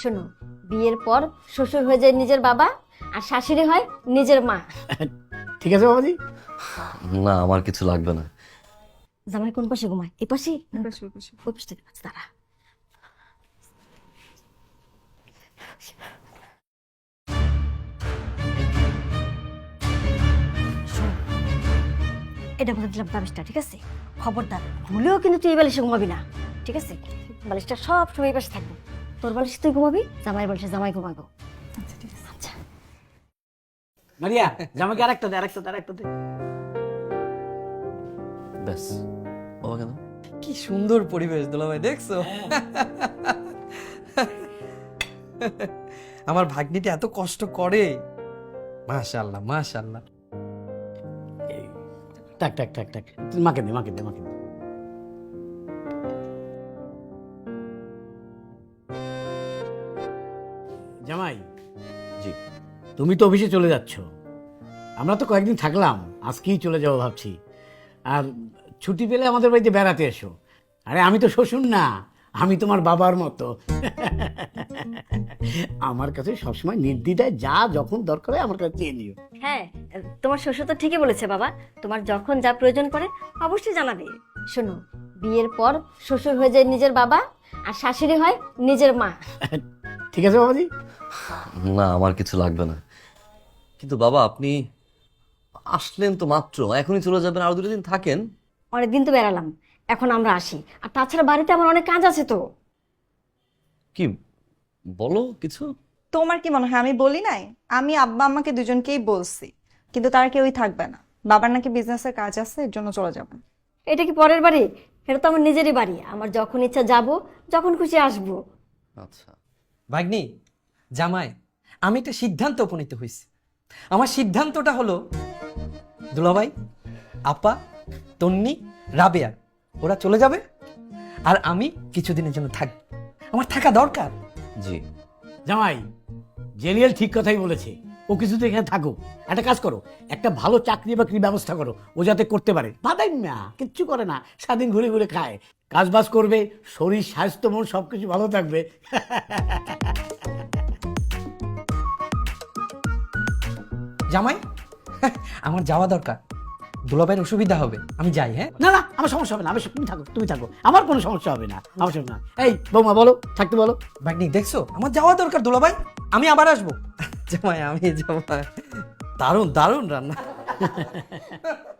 শোনো বিয়ের পর শ্বশুর হয়ে যায় নিজের বাবা আর শাশুড়ি হয় নিজের মা। ঠিক আছে বাবাজি? না আমার কিছু লাগবে না। জামাই কোন পাশে ঘুমায়? এই পাশে। ওই পাশে দাঁড়া। এটা বলে দিলাম বালিশটা ঠিক আছে? খবরদার ভুলেও কিন্তু তুই এই বালিশে ঘুমাবি না ঠিক আছে? বালিশটা সব সময় এই পাশে থাকবে। তোর বালিশে তুই ঘুমাবি? জামাই বালিশে জামাই ঘুমাবো। আচ্ছা ঠিক আছে। আচ্ছা। মারিয়া জামাকে আরেকটা দে আরেকটা দে আরেকটা দে। ব্যাস। বাবা কেন? কি সুন্দর পরিবেশ দুলাভাই দেখছ? আমার ভাগ্নিটা এত কষ্ট করে। মাশাল্লাহ মাশাল্লাহ টাক টাক টাক টাক মাকে দে মাকে দে মাকে দে। জামাই। জি। তুমি তো অফিসে চলে যাচ্ছ। আমরা তো কয়েকদিন থাকলাম আজকেই চলে যাব ভাবছি। আর ছুটি পেলে আমাদের বাড়িতে বেড়াতে এসো। আরে আমি তো শ্বশুর না আমি তোমার বাবার মতো। আমার কাছে সবসময় নির্দ্বিধায় যা যখন দরকার হয় আমার কাছে চেয়ে নিও। হ্যাঁ তোমার শ্বশুর তো ঠিকই বলেছে বাবা। তোমার যখন যা প্রয়োজন পড়ে অবশ্যই জানাবে। শোনো বিয়ের পর শ্বশুর হয়ে যায় নিজের বাবা আর শাশুড়ি হয় নিজের মা। ঠিক আছে বাবাজি? না আমার কিছু লাগবে না। কিন্তু বাবা আপনি আসলেন তো মাত্র। এখনই চলে যাবেন আর দুটো দিন থাকেন। অনেকদিন তো বেড়ালাম এখন আমরা আসি। আর তাছাড়া বাড়িতে আমার অনেক কাজ আছে তো। কি বলো কিছু? তোমার কি মনে হয় আমি বলি নাই? আমি আব্বা আম্মাকে দুজনকেই বলছি। কিন্তু তারা কেউই থাকবে না। বাবার নাকি বিজনেসের কাজ আছে এর জন্য চলে যাবেন। এটা কি পরের বাড়ি? এটা তো আমার নিজেরই বাড়ি। আমার যখন ইচ্ছা যাব যখন খুশি আসব। আচ্ছা। ভাগ্নি জামাই আমি একটা সিদ্ধান্ত উপনীত হয়েছি আমার সিদ্ধান্তটা হলো দুলাভাই আপা তন্নি রাবেয়া ওরা চলে যাবে আর আমি কিছুদিনের জন্য থাক আমার থাকা দরকার। জি। জামাই জেলিয়াল ঠিক কথাই বলেছে। ও কিছুতে এখানে থাকো একটা কাজ করো, একটা ভালো চাকরি বাকরি ব্যবস্থা করো, ও যাতে করতে পারে। বাদাই না কিচ্ছু করে না, সারাদিন ঘুরে ঘুরে খায়। কাজ বাজ করবে, শরীর, স্বাস্থ্য, মন সব কিছু ভালো থাকবে। জামাই, আমার যাওয়া দরকার। দুলাভাইয়ের অসুবিধা হবে। আমি যাই হ্যাঁ? না না আমার সমস্যা হবে না। আমি তুমি থাকো তুমি থাকো। আমার কোনো সমস্যা হবে না আমার সমস্যা না। এই বৌমা বলো থাকতে বলো। ভাগ্নি দেখছ? আমার যাওয়া দরকার দুলাভাই। আমি আবার আসব। জামাই আমি জামাই। দারুণ দারুণ রান্না।